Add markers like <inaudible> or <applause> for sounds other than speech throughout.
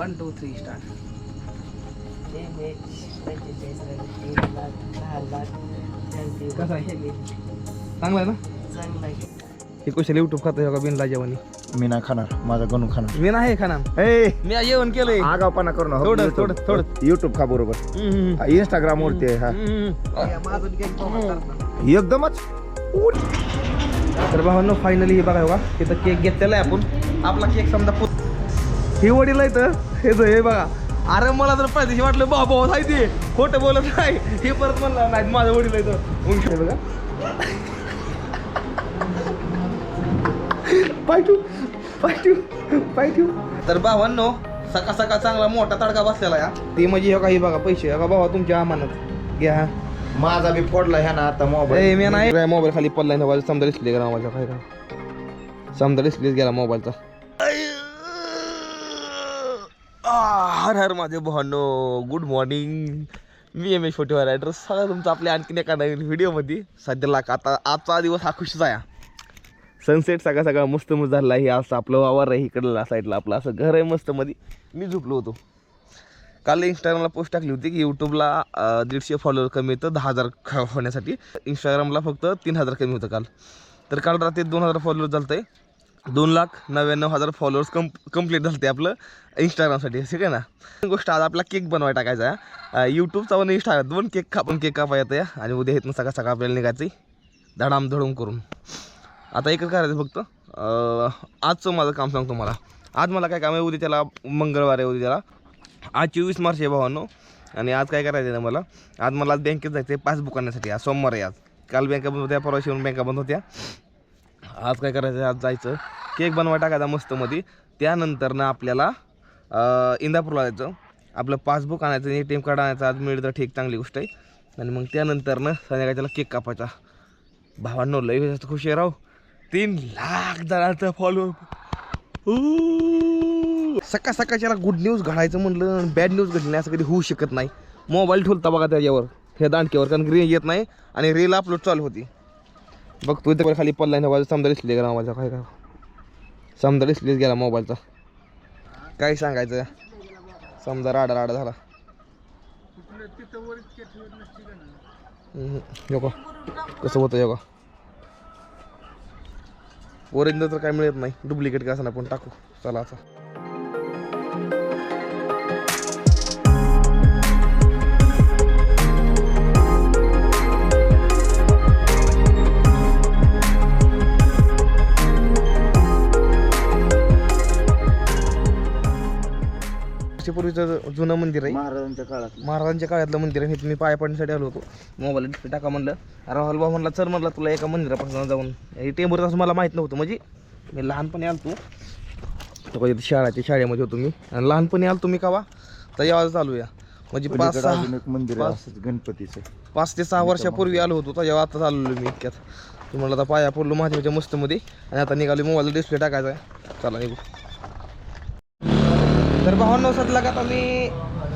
One two three start कसं आहे चांगला आहे ना? हे कुशल युट्यूब खातं का बिनला जेवणी? मी नाही खाणार माझा गणू खाणार. मी नाही खाना ए! मी जेवण केलंय. आगावपणा करू नका. थोडं, थोडं, थोडं. युट्यूब खा बरोबर. हम्म, इंस्टाग्राम वरती आहे हा. हम्म. एकदमच? तर भावांनो फायनली हे बघा बघा तिथं केक घेतलेला आहे आपण. आपला केक समजा ही वडील आहे तर हे जो हे बघा. अरे मला तर पाहिजे वाटलं बा भाऊ आहे ते. खोटं बोलत नाही. हे परत म्हणलं नाही माझं वडील आहे तर बघा पाय ठेव पाय ठेव पाय ठेव तर भावांनो सकाळ सकाळ चांगला मोठा तडका बसलेला या ती म्हणजे हे काही बघा पैसे. का भावा तुमच्या अमानत घ्या हा. माझा बी फोडला ह्या ना आता मोबाईल. मी नाही. मोबाईल खाली माझा समजा डिस्प्ले गेला माझ्या काय समजा डिस्प्ले गेला मोबाईलचा. हर हर माझे भानो गुड मॉर्निंग मी एम एस फोर्टी रायडर सगळं तुमचं आपल्या आणखीन एका नवीन व्हिडिओमध्ये सध्याला का आता आजचा दिवस हा खुशीचा आहे. सनसेट सगळा सगळा मस्त मस्त झाला आहे. असं आपलं वावर आहे इकडला साईडला आपलं. असं घर आहे मस्त मध्ये मी झोपलो होतो. काल इंस्टाग्रामला पोस्ट टाकली होती की यूट्यूबला दीडशे फॉलोअर कमी होतं दहा हजार होण्यासाठी. इंस्टाग्रामला फक्त तीन हजार कमी होतं काल. तर काल रात्री दोन हजार फॉलोअर झालं आहे दोन लाख नव्याण्णव हजार फॉलोअर्स कम कंप्लीट झालं आपलं इंस्टाग्रामसाठी ठीक आहे ना? गोष्ट आज आपला केक बनवाय टाकायचा आहे. यूट्यूबचा पण इंस्टा दोन केक कापून केक कापा येतं आणि उद्या येत सकाळ सकाळ आपल्याला निघायचं आहे धडाम धडूम करून. आता एकच करायचं फक्त. आजचं माझं काम सांगतो मला आज मला काय काम आहे? उद्या त्याला मंगळवार आहे उद्या त्याला आज चोवीस मार्च आहे भावांनो. आणि आज काय करायचं आहे ना मला? आज मला आज बँकेत जायचं आहे पासबुक आणण्यासाठी आज सोमवार आहे आज. काल बँका बंद होत्या परवा शिवून बँका बंद होत्या. आज काय करायचं? आज जायचं. केक बनवा टाकायचा मस्तमध्ये. त्यानंतर ना आपल्याला इंदापूरला जायचं. आपलं पासबुक आणायचं ए टी एम कार्ड आणायचं आज मिळतं ठीक चांगली गोष्ट आहे. आणि मग त्यानंतर ना केक कापायचा. भावांनो लय जास्त खुशी आहे राव. तीन लाख जणांचा फॉलो सकाळ सकाळच्याला गुड न्यूज घडायचं म्हणलं बॅड न्यूज घडली असं कधी होऊ शकत नाही. मोबाईल ठेवता बघा त्याच्यावर हे दांडक्यावर कारण रेंज येत नाही आणि रील अपलोड चालू होती. बघ तू इथं खाली पडला नाही माझा समजा दिसले गेला माझा काय काय. समजा दिसलेच गेला मोबाईलचा. काय सांगायचं? समजा राडा राडा झाला. योगा कसं होतं योगा ओरिजिनल तर काय मिळत नाही. डुप्लिकेट का असं पण टाकू. चला आता. वर्षापूर्वीचं जुनं मंदिर आहे. महाराजांच्या काळात. महाराजांच्या काळातलं मंदिर आहे. तुम्ही पाया पडण्यासाठी आलो होतो. मोबाईल डिस्प्ले टाका म्हणलं. राहुल भाऊ म्हणला चल म्हणला तुला एका मंदिरापासून जाऊन. हे टेंबूर असं मला माहीत नव्हतं. म्हणजे मी लहानपणी आलतो. तो कधी शाळाच्या शाळेमध्ये होतो मी. आणि लहानपणी आलतो मी कावा? तर यावर चालू या म्हणजे पाच सहा मंदिर गणपतीचं. पाच ते सहा वर्षापूर्वी आलो होतो. तर जेव्हा आता चाललो मी इतक्यात. तुम्हाला आता पाया पडलो महादेवाच्या मस्तमध्ये. आणि आता निघालो मोबाईल डिस्प्ले टाकायचा आहे. चला निघू. तर भावांनो सदला का मी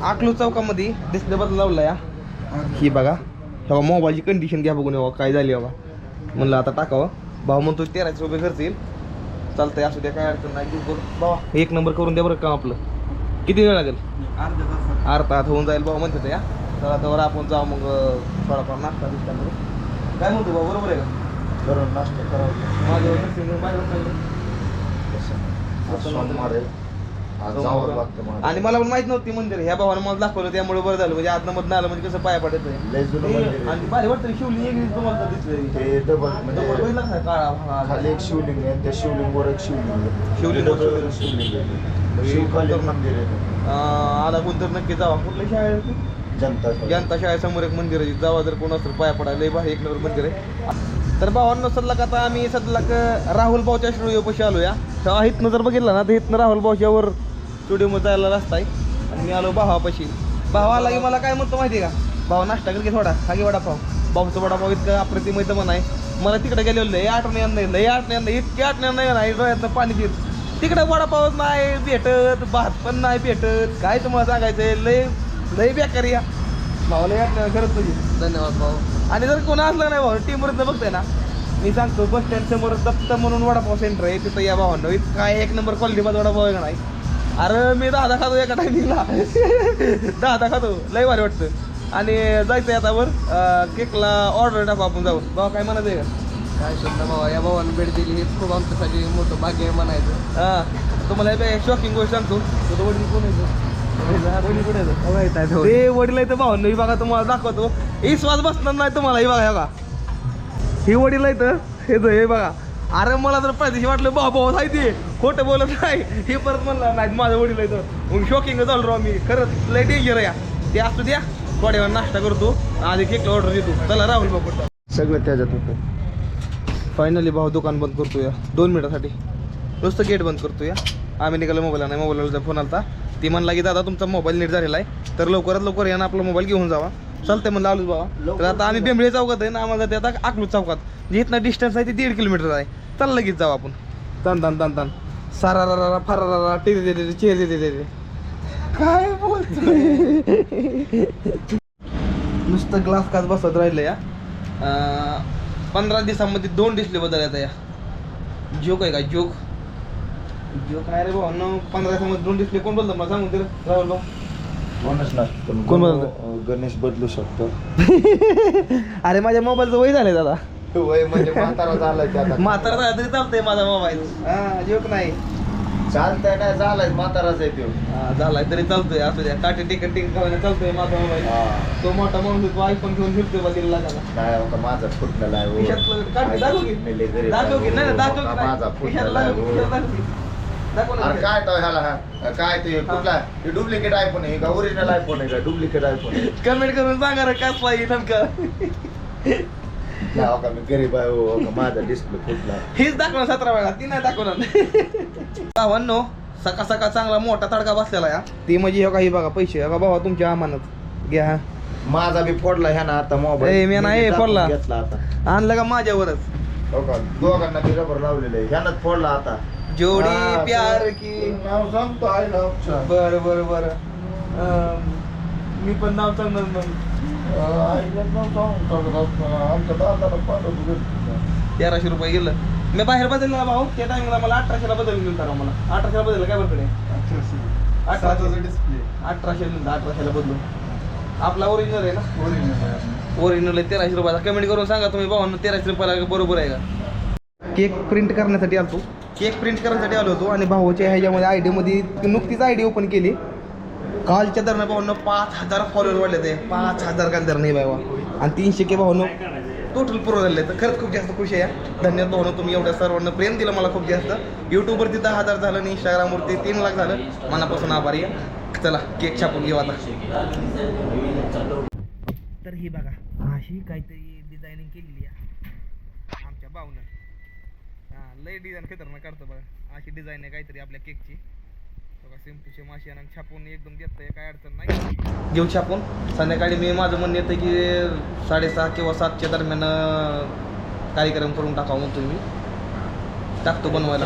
आकलू चौकामध्ये डिस्प्ले बदल लावला या ही बघा. तेव्हा मोबाईलची कंडिशन घ्या बघून बाबा काय झाली बाबा म्हणलं आता टाकावं. भाऊ म्हणतो तेराशे रुपये खर्च येईल चालतंय असू द्या काय अडचण नाही. बाबा एक नंबर करून द्या बरं काम आपलं. किती वेळ लागेल? अर्धा तास होऊन जाईल भाऊ म्हणते या चला तर आपण जाऊ मग थोडाफार नाश्ता करू. काय म्हणतो भाऊ बरोबर आहे का? करून नाश्ता करावं. माझ्यावर माझ्यावर जावं लागतं मला. आणि मला पण माहीत नव्हती मंदिर. ह्या भावानं मला दाखवलं त्यामुळे बरं झालं. म्हणजे आतनं मधनं आलं म्हणजे कसं पाया पडत लय जुनं मंदिर आहे. आणि भारी वाटतं शिवली एक तुम्हाला दिसली ते डबल तो म्हणजे काळा हा, खाली एक शिवलिंग आहे त्या शिवलिंगवर एक शिवलिंग आहे. शिवलिंग. शिवलिंग आहे. शिवकालीन मंदिर आहे. ते. अं, आला कोण तर नक्की जावा. कुठल्या शाळेत होती? जनता शाळा. जनता शाळेसमोर एक मंदिर आहे. जावा जर कोण असेल पाया पडायला. लय भारी एक नंबर मंदिर आहे. तर भावांनो सध्या आता आम्ही सध्या राहुल भाऊच्या स्टुडिओ पाशी आलो या तेव्हा इथनं जर बघितलं ना तर इथनं राहुल भाऊच्या वर स्टुडिओमध्ये जायला रस्ता आहे. आणि मी आलो भावापाशी. भाव आला की मला काय म्हणतो माहिती आहे का? भाऊ नाश्ता कर की थोडा. खागी वडापाव. भाऊचं वडापाव इतकं अप्रतिम इथं म्हण आहे मला तिकडे गेलेलं लय आठवण येणार नाही लय आठवण येणार नाही इतकी आठवण नाही नाही डोळ्यातनं पाणी पित तिकडे वडापाव नाही भेटत भात पण नाही भेटत. काय तुम्हाला सांगायचंय? लय लय बेकारी या भावाला यात खरंच तुझी. धन्यवाद भाऊ. आणि जर कोणी असलं नाही भाऊ टीमवरच बघतोय ना मी सांगतो बस स्टँड समोर दत्त म्हणून वडापाव सेंटर आहे. तिथं या भावांना इतका एक नंबर क्वालिटीमध्ये वडापाव आहे का नाही? अरे मी दहा खातो एका टायमिंगला <laughs> दहा खातो. लय भारी वाटतं. आणि जायचं आता वर केकला ऑर्डर टाकू आपण जाऊ. बाबा काय म्हणत आहे? का काय शब्द भावा या भावानं भेट दिली. हेच खूप आमच्यासाठी मोठं भाग्य आहे म्हणायचं. हा. तुम्हाला एक शॉकिंग गोष्ट सांगतो. तुझं वडील कोण आहे आहे ते वडील. आहे तर ही बघा तुम्हाला दाखवतो. ही श्वास बसणार नाही तुम्हाला. ही बघा हे बघा. ही वडील आहे तर हे हे बघा. अरे मला तर पहिल्या वाटलं भाऊ भाऊ आहे ते. खोटं बोलत नाही. हे परत म्हणलं नाही माझं वडील आहे तर मग शॉकिंग झालो राव मी. खरंच लय डेंजर या. ते असू द्या. थोड्या वेळ नाश्ता करतो. आधी केकला ऑर्डर देतो. चला राहुल बाबा सगळं त्याच्यात होतं. फायनली भाऊ दुकान बंद करतो या. दोन मिनिटासाठी. नुसतं गेट बंद करतो या. आम्ही निघालो मोबाईल नाही मोबाईलचा फोन आलता. ती म्हणला की दादा तुमचा मोबाईल नीट झालेला आहे. तर लवकरात लवकर या ना आपला मोबाईल घेऊन जावा. चालतंय म्हणलं आलोच बाबा तर आता आम्ही बेंबळे चौकात आहे ना आम्हाला ते आता अकलूज चौकात. जे इथनं डिस्टन्स आहे ते दीड किलोमीटर आहे. चल लगेच जाऊ आपण. तान तान तान तान. सारा रा रा फारा रा रा टिरे टिरे चेहरे टिरे टिरे. काय बोलतोय? नुसतं ग्लास काच बसत राहिलं या. पंधरा दिवसामध्ये दोन डिस्प्ले बदलल्या या. जोक आहे का? जोक जोक आहे रे भाऊ न पंधरा दिवसामध्ये दोन डिस्प्ले कोण बदलतं? मला सांगून राहुल भाऊ. कोणच नाही कोण बदलतं? गणेश बदलू शकतो <laughs> अरे माझ्या मोबाईलचं वय झालंय दादा वय म्हणजे म्हातारा झालाय ते आता म्हातारा झाला तरी चालतंय माझा मोबाईल हा जोक नाही चालतंय नाही झालाय म्हाताराच आहे तो हा, झालाय तरी चालतोय असू द्या काटे टिकट टिकट चालतोय माझा मोबाईल हा. तो मोठा माणूस तो आयफोन घेऊन फिरतोय बा दिला लागायला नाही हो का माझा फुटलेला आहे हो. खिशातलं काढ, दाखव की. दाखव की, नाही, नाही, दाखव हो का, नाही. माझा खिशात फुटलेला आहे हो. दाखव की. अरे काय तो ह्याला हा? काय ते कुठला? हे डुप्लिकेट आयफोन आहे का? ओरिजिनल आयफोन आहे का? डुप्लिकेट आयफोन आहे. कमेंट करून सांगा रे काय पाहिजे नेमकं. नाही हो का मी गरीब आहे हो का? माझा डिस्प्ले फुटला. हेच दाखवणार सतरा वेळा. ती नाही दाखवणार. भावांनो सकाळ सकाळ चांगला मोठा तडका बसलेला या ती म्हणजे हो काही बघा पैसे. हो का भावा तुमच्या अमानत. घ्या हा. माझा बी फोडला ह्या ना आता मोबाईल मी नाही, फोडला. घेतला आता. आणलं का माझ्यावरच? हो का? दोघांना बी रबर लावलेलं आहे. ह्यानंच फोडला आता. जोडी प्यार की नाव सांगतो आय लव्ह बर बर बर. मी पण नाव सांगणार मग. आईला नाव सांगतो आमच्या दादाला पाठवतो तेराशे रुपये गेलं. मी बाहेर बदलला भाऊ त्या टाइमला मला अठराशेला बदल घेऊन करा मला. अठराशेला बदललं काय बरकडे अठराशे. डिस्प्ले अठराशे अठराशेला बदलून. आपला ओरिजिनल आहे ना? ओरिजिनल आहे. तेराशे रुपयाचा. कमेंट करून सांगा तुम्ही भावांनो तेराशे रुपयाला बरोबर आहे का? केक प्रिंट करण्यासाठी आलो केक प्रिंट करण्यासाठी आलो होतो आणि भाऊच्या ह्याच्यामध्ये आय नुकतीच आय डी ओपन केली. कालच्या दरम्यान भावांनो पाच हजार फॉलोअर वाढले ते. पाच हजार काल दर नाही बाबा आणि तीनशे के भाऊनं टोटल पूर्ण झाले. तर खरंच खूप जास्त खुशी आहे धन्यवाद भाऊनं तुम्ही एवढ्या सर्वांना प्रेम दिलं मला खूप जास्त. यूट्यूबवरती दहा हजार झालं आणि इंस्टाग्रामवरती तीन लाख झालं. मनापासून आभारी आहे. चला केक छापून घेऊ आता. तर ही बघा अशी काहीतरी डिझायनिंग केलेली आहे. आमच्या भाऊनं हां लय डिझाईन खतरनाक काढतो बघा. अशी डिझाईन आहे काहीतरी आपल्या केकची बघा सेम टू सेम अशी आणि छापून एकदम देत काय अडचण नाही. घेऊ छापून. संध्याकाळी मी माझं म्हणणं येतं की साडेसहा किंवा सातच्या दरम्यान कार्यक्रम करून टाकावं म्हणतो मी. टाकतो बनवायला.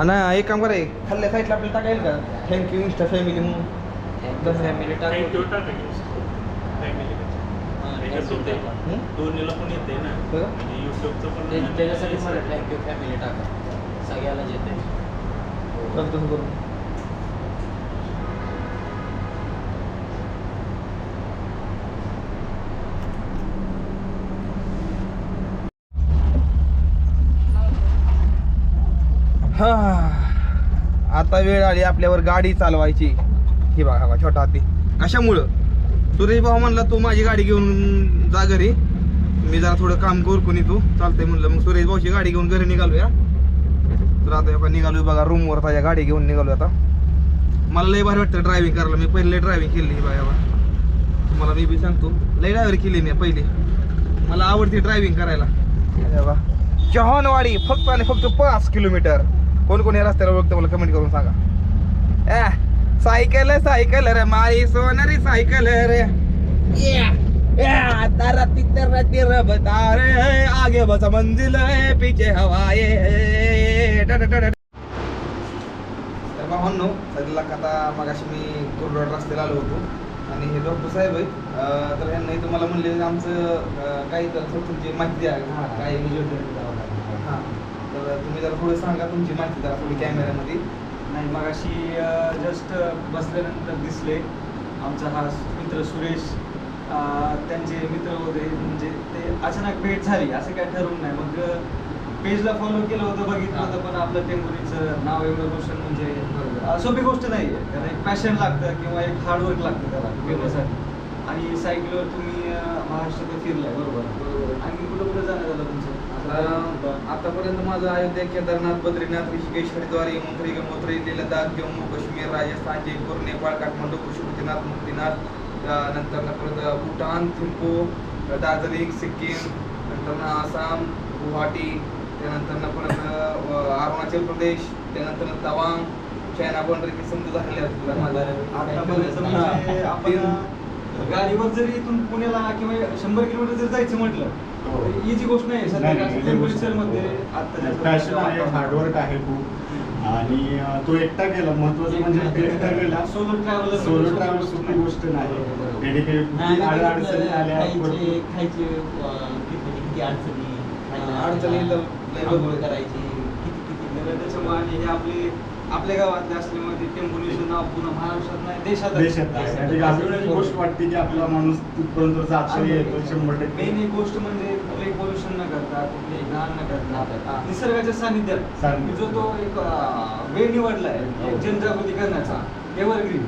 आणि एक काम करा एक खाल्ल्या साईडला आपल्याला टाकायला का? थँक्यू इंस्टा फॅमिली म्हणून. फॅमिली टाकायचं? दोन्हीला पण येते ना. होय का? युट्यूबचं पण त्याच्यासाठी मला थँक्यू फॅमिली टाका. सगळ्याला येते चालतं तसं करू. हा. आता वेळ आली आपल्यावर गाडी चालवायची. ही बघा बघा छोटा हाती. कशामुळं? सुरेश भाऊ म्हणला तू माझी गाडी घेऊन जा घरी. मी जरा थोडं काम करू कोणी तू. चालतंय म्हणलं. मग सुरेश भाऊची गाडी घेऊन घरी निघालूया. तर आता एका निघालोय बघा रूमवर ताज्या गाडी घेऊन निघालो आता. मला लय भारी वाटतं ड्रायव्हिंग करायला. मी पहिले ड्रायव्हिंग केली बाया. तुम्हाला मी बी सांगतो. लय ड्रायव्हर केली मी पहिली. मला आवडते ड्रायव्हिंग करायला. अरे चव्हाणवाडी फक्त आणि फक्त पाच किलोमीटर. कोण कोण या रस्त्याला ओळखतं मला कमेंट करून सांगा. ए, सायकल सायकल रे माई सोनारी सायकल रे. तारा तितर तिर बता रे आगे बस मंजिल है पीछे हवाए. तर भावांनो सध्याला आता मगाशी मी कोरडवाड रस्त्याला आलो होतो. आणि हे डॉक्टर साहेब आहेत तर ह्यांनी तुम्हाला म्हणले आमचं काही तर तुमची माहिती द्या. काय नियोजन तर तुम्ही जरा थोडं सांगा तुमची माहिती जरा थोडी कॅमेऱ्यामध्ये नाही मग अशी जस्ट बसल्यानंतर दिसले. आमचा हा मित्र सुरेश त्यांचे मित्र होते म्हणजे ते अचानक भेट झाली असं काय ठरवून नाही. मग पेजला फॉलो केलं होतं बघितलं होतं पण आपलं टेंबुरीचं नाव एवढं रोशन म्हणजे सोपी गोष्ट नाही आहे. त्याला एक पॅशन लागतं किंवा एक हार्डवर्क लागतं त्याला. फिरण्यासाठी आणि सायकलवर तुम्ही महाराष्ट्रात फिरलाय बरोबर. आणि कुठं कुठं जाणं झालं तुमचं? आतापर्यंत माझं अयोध्या केदारनाथ बद्रीनाथ ऋषिकेश हरिद्वार यमुत्री गंगोत्री लडाख जम्मू काश्मीर राजस्थान जयपूर नेपाळ काठमांडू पशुपतीनाथ मुक्तीनाथ नंतर परत भूटान थिम्पू दार्जिलिंग सिक्कीम नंतर आसाम गुवाहाटी त्यानंतर परत अरुणाचल प्रदेश त्यानंतर तवांग चायना बॉर्डर हे समजा झालेले असतील माझं आतापर्यंत म्हणजे आपण गाडीवर जरी इथून पुण्याला किंवा शंभर किलोमीटर जर जायचं म्हटलं इझी गोष्ट नाही मध्ये पॅशन आहे आता हार्डवर्क आहे खूप. आणि तो एकटा गेला महत्वाचं म्हणजे एकटा गेला. सोलो ट्रॅव्हलर सोलो ट्रॅव्हल सोपी गोष्ट नाही. डेडिकेट अडचणी आल्या खायचे किती किती अडचणी अडचणी. करायची किती किती. त्याच्यामुळे हे आपले आपल्या गावातले असल्यामुळे टेम्पोनेशन नाव पुन्हा महाराष्ट्रात नाही देशात देशात आहे. आणि एक अभिमानाची गोष्ट वाटते की आपला माणूस तिथपर्यंत येतो शंभर मेन टक्के एक गोष्ट म्हणजे कुठलंही पोल्युशन न करता कुठलेही घाण न हा. करता निसर्गाच्या सानिध्यात. सानिध्यात. जो तो एक अं, वेळ निवडलाय एक जनजागृती करण्याचा एव्हरग्रीन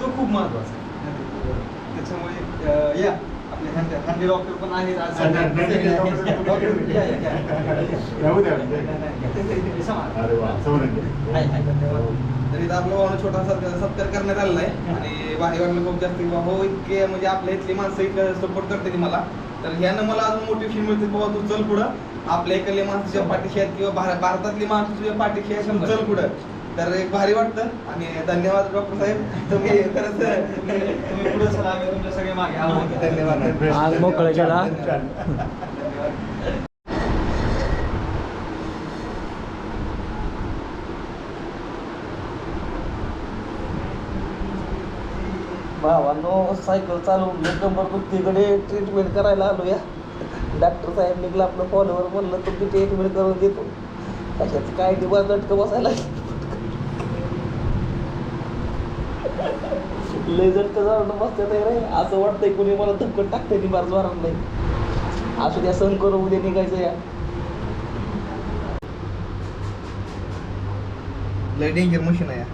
तो खूप महत्त्वाचा आहे. त्याच्यामुळे अं, या. आपले डॉक्टर पण आहेत आज तर इथं आपलं भावना छोटासा सत्कार करण्यात आलेला आहे आणि भारी वाटलं खूप जास्त बाबा हो इतके म्हणजे आपल्या इथली माणसं इथं सपोर्ट करते की मला तर ह्यानं मला अजून मोटिवेशन मिळते बाबा तू चल पुढं आपल्या इकडले माणसं तुझ्या पाठीशी आहेत किंवा भारतातली माणसं तुझ्या पाठीशी आहेत चल पुढं तर एक भारी वाटतं आणि धन्यवाद डॉक्टर साहेब. तुम्ही खरंच आग मोकळं केला. भावानो सायकल चालवून कंबर दुखतीकडे ट्रीटमेंट करायला आलो या डॉक्टर साहेब निघलं आपलं फॉलोवर म्हणलं तुमची ट्रीटमेंट करून देतो. कशाच काय दिवस झटकं बसायला लय झटकं जाऊन बसते रे. असं वाटतंय कुणी मला धक्कन टाकतंय ती बारच वारत नाही असू द्या सण करून उद्या निघायचं या. लय डेंजर मशीन आहे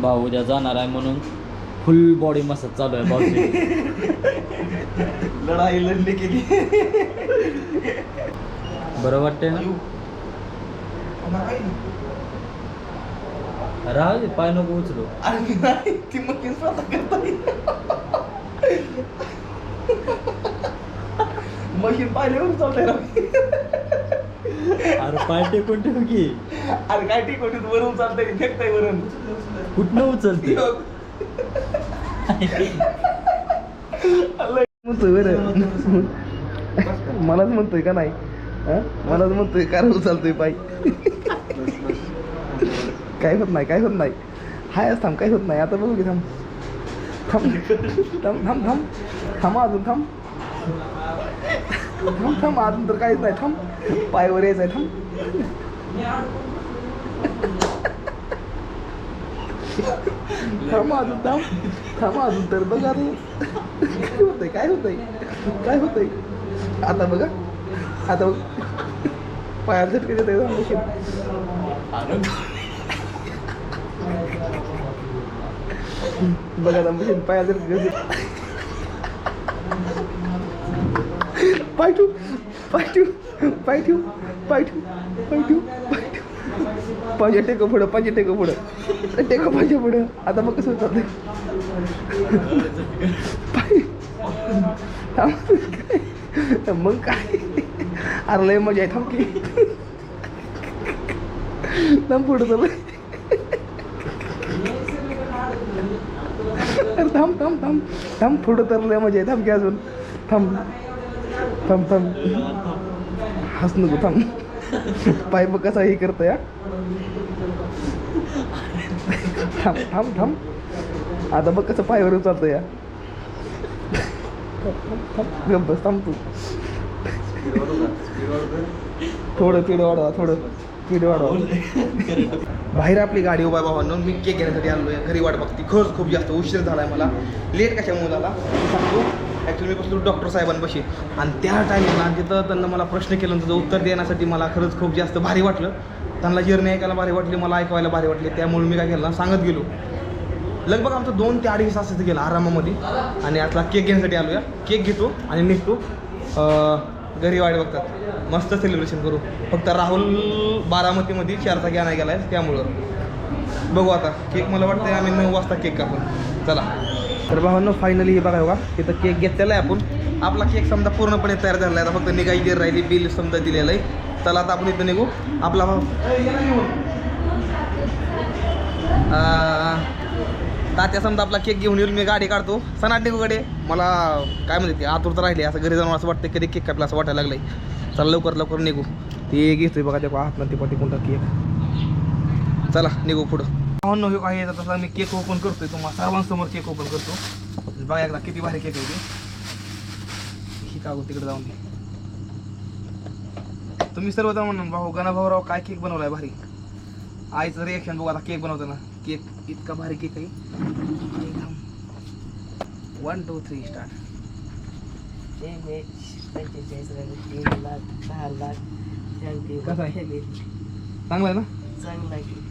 भाऊ उद्या जाणार आहे म्हणून फुल बॉडी मसाज चालू आहे भाऊची <laughs> लढाई लढली केली बरं वाटतंय ना? राहू दे पाय नको उचलू. आणि नाही ती मशीन स्वतः करता मशीन पाहिल्यावर चालतंय राव. अरे पाय टेकून ठेव की. अरे काय ठीक होती वरून चालतंय फेकताय वरून. कुठनं उचलते? म्हणतोय बरं. मलाच म्हणतोय का नाही? मलाच म्हणतोय कारण चालतोय पाय? काय होत नाही काय होत नाही हायच थांब काय होत नाही आता बघू की थांब थांब थांब थांब थांब थांब अजून थांब थांब थांब अजून तर काहीच नाही थांब पायवर यायचं आहे थांब थांब अजून थांब थांब अजून तर बघा रे काय होतंय काय होतंय काय होतंय आता बघा आता बघ पायात झटके देत मशीन बघा ना मशीन पायात जर पाय ठेव पाय ठेव पाय ठेव पाय ठेव पाय ठेव पाय ठेव पाहिजे टेको पुढं पाहिजे टेकं पुढं. टेको पाहिजे पुढं. आता मग कसं चालतंय पाय. काय? मग काय? अरे लय मजा आहे. थांब की. थांब पुढं चाललंय अरे थांब थांब थांब. थांब पुढं तर लय मजा आहे थांब की अजून. थांब. थांब थांब. हस नको थांब. पाय कसा हे करतोय या थांब थांब थांब. आता बघ कसं पायवर चालतं या थांब, गप्प थांब तू. थोडं पीड वाढवा थोडं. पीड वाढवा. बाहेर आपली गाडी उभा भावांनो. मी केक घेण्यासाठी आलो आहे घरी वाट बघते. खरंच खूप जास्त उशीर झाला आहे मला. लेट कशामुळे झाला? मी सांगतो. ॲक्च्युली मी बसलो डॉक्टर साहेबांपाशी. आणि त्या टायमिंगला तिथं त्यांना मला प्रश्न केलं त्याचं उत्तर देण्यासाठी मला खरंच खूप जास्त भारी वाटलं. त्यांना जर्नी ऐकायला भारी वाटली मला ऐकायला भारी वाटली. त्यामुळे मी काय केलं सांगत गेलो. लगभग आमचं दोन ते अडीच तास तिथे गेला आरामामध्ये. आणि आतला केक घेण्यासाठी आलो या केक घेतो आणि निघतो. घरी वाट बघतात. मस्त सेलिब्रेशन करू. फक्त राहुल बारामतीमध्ये चारचा घ्या नाही गेला आहे त्यामुळं. बघू आता. केक मला वाटतं आम्ही नऊ वाजता केक कापून. चला. तर भावांनो फायनली हे बघा बघा. तिथं केक घेतलेला आहे आपण. आपला केक समजा पूर्णपणे तयार झाला आहे. आता फक्त निघायची राहिली बिल समजा दिलेलं आहे. चला आता आपण इथं निघू. आपला भाऊ तात्या समजा आपला केक घेऊन येईल मी गाडी काढतो. सणाट निघूकडे मला काय म्हणते ते आतुरता राहिली असं घरी जाऊन असं वाटतं कधी केक कापला असं वाटायला लागलं चला लवकर लवकर निघू. ते घेतोय बघा त्या आत ना ते पाठी कोणता केक चला निघू पुढं. पाहून हे काय येतात तसा मी केक ओपन करतोय तुम्हाला. सर्वांसमोर केक ओपन करतो. बघा एकदा किती भारी केक आहे ते. ही कागद तिकडे जाऊन. तुम्ही सर्वजण म्हणून भाऊ गणा भाऊराव काय केक बनवलाय भारी? आईचं रिएक्शन बघू आता केक बनवताना. केक इतका भारी केक आहे. एकदम. वन टू थ्री स्टार्ट पंचेचाळीस तीन लाख सहा लाख कसं आहे? चांगलं आहे ना? चांगला आहे.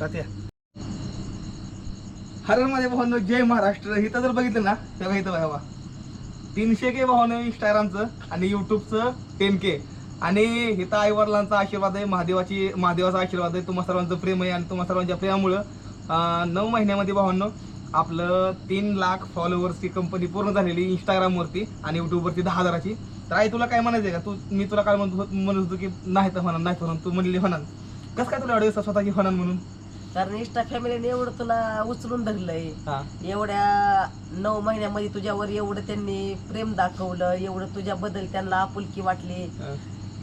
तात्या हर माझ्या भावांनो जय महाराष्ट्र. इथं जर बघितलं ना तेव्हा इथं बघा. तीनशे के भावानं इंस्टाग्रामचं आणि युट्यूबचं टेन के. आणि इथं आई वडिलांचा आशीर्वाद आहे महादेवाची महादेवाचा आशीर्वाद आहे. तुम्हा सर्वांचं प्रेम आहे आणि तुम्हा सर्वांच्या प्रेमामुळं नऊ महिन्यामध्ये भावांनो आपलं तीन लाख फॉलोअर्सची कंपनी पूर्ण झालेली इंस्टाग्रामवरती आणि युट्यूबवरती दहा हजाराची. तर आई तुला काय म्हणायचं का? तू मी तुला काय म्हणतो म्हणत होतो की नाही तर म्हणा नाही तर तू म्हणली होणार. कसं काय तुला एवढं स्वतःची होणार म्हणून? कारण इष्टा फॅमिलीने एवढं तुला उचलून धरलंय. हा. एवढ्या नऊ महिन्यामध्ये तुझ्यावर एवढं त्यांनी प्रेम दाखवलं एवढं तुझ्याबद्दल त्यांना आपुलकी वाटली.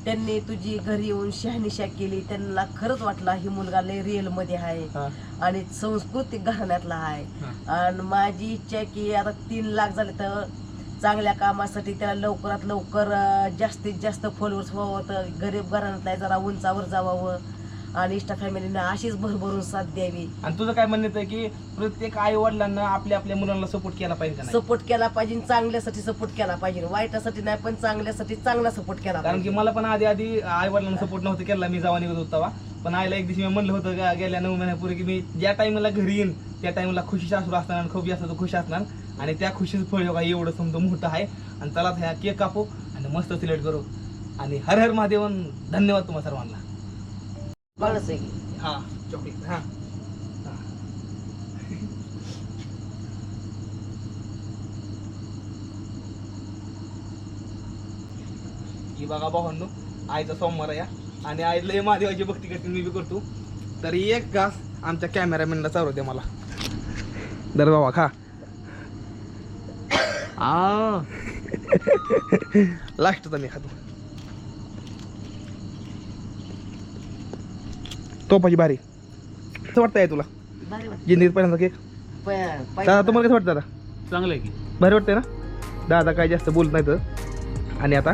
त्यांनी तुझी घरी येऊन शहानिशा केली. त्यांना खरंच वाटलं ही मुलगा लय रिअलमध्ये आहे हा. आणि सांस्कृतिक घराण्यातला आहे. आणि माझी इच्छा आहे की आता तीन लाख झाले तर चांगल्या कामासाठी त्याला लवकरात लवकर अं, जास्तीत जास्त फॉलोअर्स व्हावं. तर गरीब घराण्यातला आहे जरा उंचावर जावावं आणि इष्टा फॅमिलीने अशीच भरभरून साथ द्यावी. आणि तुझं काय म्हणणं आहे की प्रत्येक आई वडिलांना आपल्या आपल्या मुलांना सपोर्ट केला पाहिजे का नाही? सपोर्ट केला पाहिजे चांगल्यासाठी सपोर्ट केला पाहिजे. वाईटासाठी नाही पण चांगल्यासाठी चांगला सपोर्ट केला कारण की मला पण आधी आधी आई वडिलांना सपोर्ट नव्हतं केला मी जावा निघत होता पण आईला एक दिवशी मी म्हणलं होतं का गेल्या नऊ महिन्यापूर्वी की मी ज्या टाइमला घरी येईन त्या टाइमला खुशी सासू असणार आणि खूप जास्त तो खुश असणार. आणि त्या खुशीचं फळ बघा एवढं समजा मोठं आहे. आणि चला ह्या केक कापू आणि मस्त सिलेक्ट करू. आणि हर हर महादेवन धन्यवाद तुम्हाला सर्वांना. की. हा चॉकलेट हा. ही. बघा भावांनो आईचा सोमवार आहे हा. आणि आई लय महादेवाची भक्ती करते मी बी करतो. तर एक घास आमच्या कॅमेरामॅनला चालू दे मला. दर बाबा खा. आ. <laughs> लास्टचा मी खातो. तोपाची भारी कसं वाटतंय तुला? भारी वाटतं. जिंदगीत पहिल्यांदा केक? दादा तुम्हाला कसं वाटतं दादा? चांगलं आहे की. भारी वाटतंय ना? दादा काय जास्त बोलत नाही तर आणि आता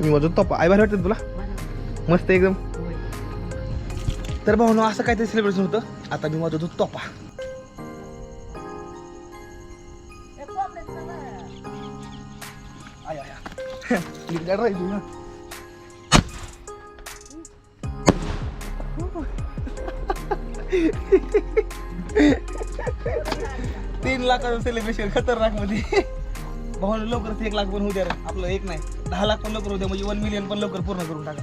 मी माझं तोपा. आई भारी वाटतं ना तुला? वाटतं. मस्त एकदम. तर भाऊ असं काहीतरी सेलिब्रेशन होतं. आता मी माझं तोपा. आय आय राहिली ना? तीन लाखाचं सेलिब्रेशन खतरनाकमध्ये. भाऊ लवकरच एक लाख पण होऊ द्या रे. आपलं एक नाही. दहा लाख पण लवकर होऊ द्या म्हणजे वन मिलियन पण लवकर पूर्ण करून टाका.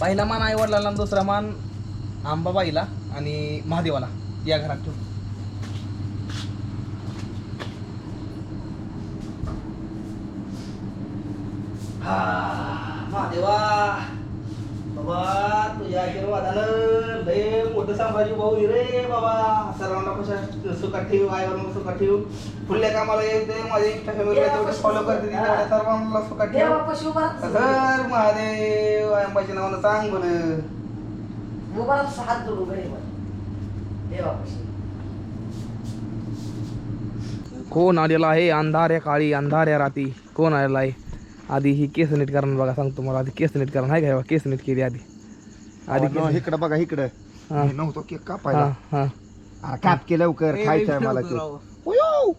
पहिला मान आई वडिलांना दुसरा मान आंबाबाईला आणि महादेवाला या घरात ठेवून महादेवा बाबा तुझ्या आशीर्वादानं लय मोठं साम्राज्य भाऊ रे बाबा. सर्वांना कशा सुखात ठेव आईवर सुखात ठेव. पुढल्या कामाला येते माझ्या इष्ट फॅमिली तेवढे फॉलो करते ती तेवढ्या सर्वांना सुखात ठेव. हर महादेव अंबाच्या नावानं सांग बरं. राहतो, हात जोडून गरीबाला. देवापाशी कोण आलेला आहे अंधाऱ्या काळी अंधाऱ्या राती? कोण आलेला आहे? आधी ही केस नीट करणं बघा सांगतो मला आधी केस नीट करणं आहे का केस नीट केली आधी. आधी इकडं बघा इकडं. हा. नव्हतो केक कापायला. हा काप के लवकर खायचंय मला केक.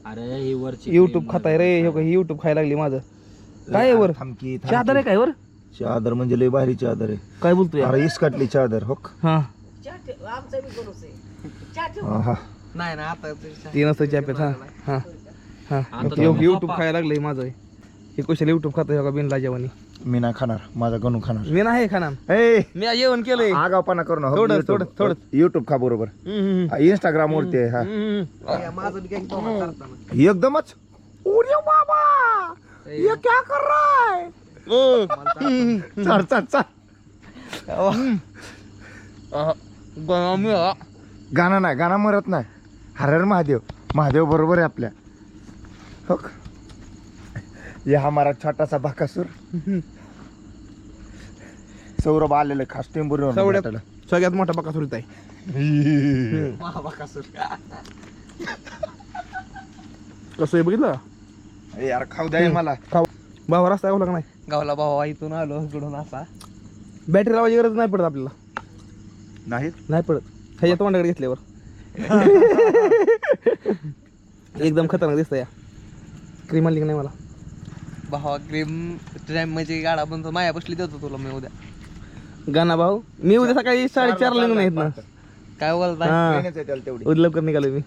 अरे ही वरची युट्यूब खाताय रे हे बघ, युट्यूब खायला लागली माझं. काय आहे वर? चादर आहे काय वर? चादर म्हणजे लय भारी चादर आहे. काय बोलतोय? अरे इसकटली चादर हो. हा. हा नाही ना आता ते- नसतं चॅपेत हा हा. हा युट्यूब खायला लागलंय माझं. हे कुशल युट्यूब खातोय हो का बिनला जेवणी. मी नाही खाणार माझा गणू खाणार. मी नाही खाणार. ए! मी आज जेवण केलंय. आगावपणा करू नका थोडं, YouTube- थोडं, थोडं. YouTube खा बरोबर. हम्म, इंस्टाग्राम वरती आहे हा. हम्म. एकदमच? ओरे बाबा! ये क्या कर रहा है? ओ, चल चल चल. अह, गरम आहे. गाणं नाही गाणं मरत नाही. हरर महादेव. महादेव बरोबर आहे आपल्या. हो का? ये हमारा छोटासा बाकासूर। सौरभ आलेलं खास टेंबूर सवड्यात सगळ्यात मोठा बका सुरत आहे. <laughs> कसं आहे बघितलं? यार खाऊ द्या मला. खाऊ. भावा रस्ता गावला का नाही? गावला भावा इथून आलो इकडून असा. बॅटरी लावायची गरज नाही पडत आपल्याला. नाही नाही पडत. ह्याच्या तोंडाकडे घेतल्यावर. <laughs> एकदम खतरनाक दिसतं या. क्रीम का नाही मला? भावा क्रीम टाइम म्हणजे गाडा बनतो माया बसली देतो तुला मी उद्या. गाणा भाऊ मी उद्या सकाळी साडेचारला निघून येत ना. काय हा. आहे त्याला तेवढी. उद्या लवकर निघालो मी.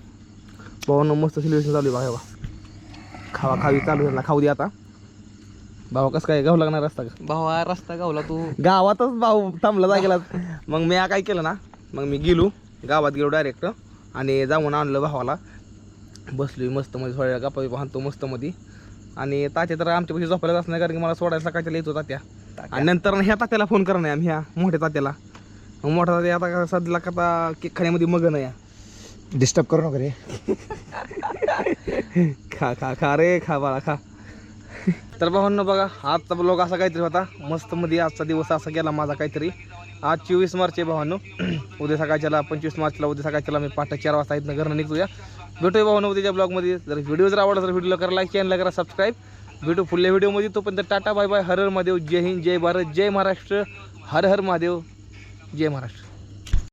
भावानं मस्त सेलिब्रेशन चालू आहे बघा खावा खावी चालू आहे ना खाऊ दे आता. भावा कसं काय गाव लागणार रस्ता का? भावा रस्ता गावला तू. गावातच भाऊ थांबला जागेला. मग मी काय केलं ना मग मी गेलो गावात गेलो डायरेक्ट आणि जाऊन आणलं भावाला. बसलो मस्त मध्ये थोड्या गप्पा पाहतो मस्त मध्ये. आणि तात्या तर आमच्यापाशी झोपायलाच असणार कारण की मला सोडायला सकाळच्या येतो तात्या. आणि नंतर ह्या तात्याला फोन करणार आम्ही ह्या मोठ्या तात्याला. मोठा तात्या आता सध्याला का आता केक खाण्यामध्ये मगन आहे डिस्टर्ब करू नका रे. <laughs> खा खा खा रे खा बाळा खा. तर भावांनो बघा आजचा ब्लॉग असा काहीतरी होता. मस्त मध्ये आजचा दिवस असा गेला माझा काहीतरी. आज चोवीस मार्च आहे भावांनो. <clears throat> उद्या सकाळच्याला पंचवीस मार्चला उद्या सकाळच्याला मी पाठ चार वाजता इथनं घरनं निघतोया भेटूया भाऊ उद्याच्या ब्लॉगमध्ये. जर व्हिडिओ जर आवडला तर व्हिडिओला करा लाईक चॅनलला करा सबस्क्राईब भेटू पुढल्या व्हिडिओमध्ये. तोपर्यंत टाटा बाय बाय हर हर महादेव. जय हिंद जय भारत जय महाराष्ट्र. हर हर महादेव. जय महाराष्ट्र.